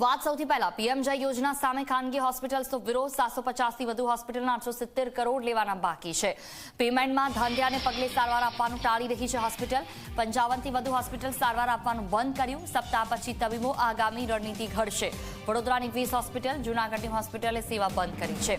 વાત સૌથી પહેલા, પીએમ જય યોજના સામે ખાનગી હોસ્પિટલ્સનો વિરોધ, સાતસો પચાસથી વધુ હોસ્પિટલના આઠસો સિત્તેર કરોડ લેવાના બાકી છે. પેમેન્ટમાં ધાંધ્યાને પગલે સારવાર આપવાનું ટાળી રહી છે હોસ્પિટલ. પંચાવનથી વધુ હોસ્પિટલ સારવાર આપવાનું બંધ કર્યું. સપ્તાહ પછી તબીબો આગામી રણનીતિ ઘડશે. વડોદરાની વીસ હોસ્પિટલ, જૂનાગઢની હોસ્પિટલે સેવા બંધ કરી છે.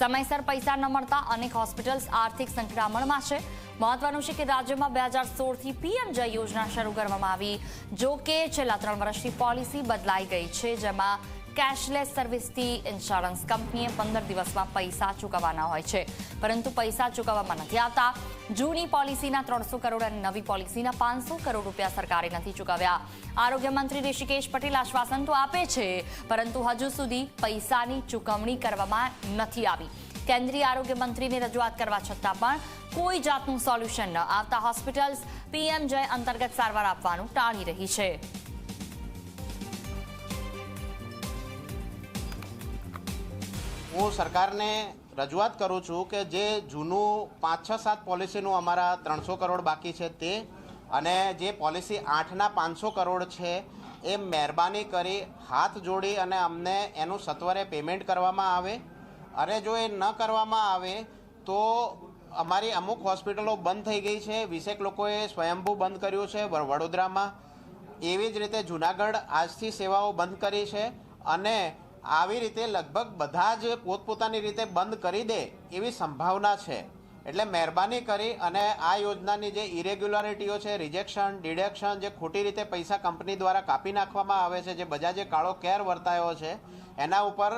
સમયસર પૈસા ન મળતા અનેક હોસ્પિટલ્સ આર્થિક સંક્રમણમાં છે. મહત્વનું છે કે રાજ્યમાં બે હજાર સોળથી પીએમ જય યોજના શરૂ કરવામાં આવી. જો કે છેલ્લા ત્રણ વર્ષથી પોલિસી બદલાઈ ગઈ છે, જેમાં કેશલેસ સર્વિસથી ઇન્સ્યોરન્સ કંપનીએ પંદર દિવસમાં પૈસા ચૂકવવાના હોય છે. પરંતુ પૈસા ચૂકવવામાં નથી આવતા. જૂની પોલિસીના ત્રણસો કરોડ અને નવી પોલિસીના પાંચસો કરોડ રૂપિયા સરકારે નથી ચૂકવ્યા. આરોગ્ય મંત્રી ઋષિકેશ પટેલ આશ્વાસન તો આપે છે, પરંતુ હજુ સુધી પૈસાની ચૂકવણી કરવામાં નથી આવી. કેન્દ્રીય આરોગ્ય મંત્રીને રજૂઆત કરવા છતાં પણ કોઈ જાતનું સોલ્યુશન ન આવતા હોસ્પિટલ્સ પીએમ જય અંતર્ગત સારવાર આપવાનું ટાળી રહી છે. હું સરકારને રજૂઆત કરું છું કે જે જૂનું પાંચ છ સાત પોલિસીનું અમારા ત્રણસો કરોડ બાકી છે તે અને જે પોલિસી આઠના પાંચસો કરોડ છે, એ મહેરબાની કરી હાથ જોડી અને અમને એનું સત્વરે પેમેન્ટ કરવામાં આવે. અને જો એ ન કરવામાં આવે, તો અમારી અમુક હોસ્પિટલો બંધ થઈ ગઈ છે. વીસેક લોકોએ સ્વયંભૂ બંધ કર્યું છે વડોદરામાં. એવી જ રીતે જુનાગઢ આજથી સેવાઓ બંધ કરી છે અને આવી રીતે લગભગ બધા જ પોતપોતાની રીતે બંધ કરી દે એવી સંભાવના છે. એટલે મહેરબાની કરી અને આ યોજનાની જે ઇરેગ્યુલારિટીઓ છે રિજેક્શન ડિડક્શન જે ખોટી રીતે પૈસા કંપની દ્વારા કાપી નાખવામાં આવે છે, જે બજાજે કાળો કેર વર્તાયો છે, એના ઉપર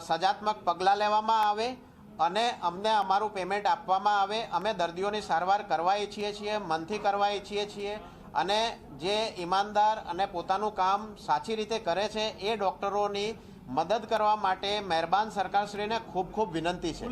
સજાત્મક પગલાં લેવામાં આવે અને અમને અમારું પેમેન્ટ આપવામાં આવે. અમે દર્દીઓની સારવાર કરવા ઈચ્છીએ છીએ મનથી કરવા ઈચ્છીએ છીએ અને જે ઈમાનદાર અને પોતાનું કામ સાચી રીતે કરે છે, એ ડૉક્ટરોની મદદ કરવા માટે મહેરબાન સરકારશ્રીને ખૂબ ખૂબ વિનંતી છે.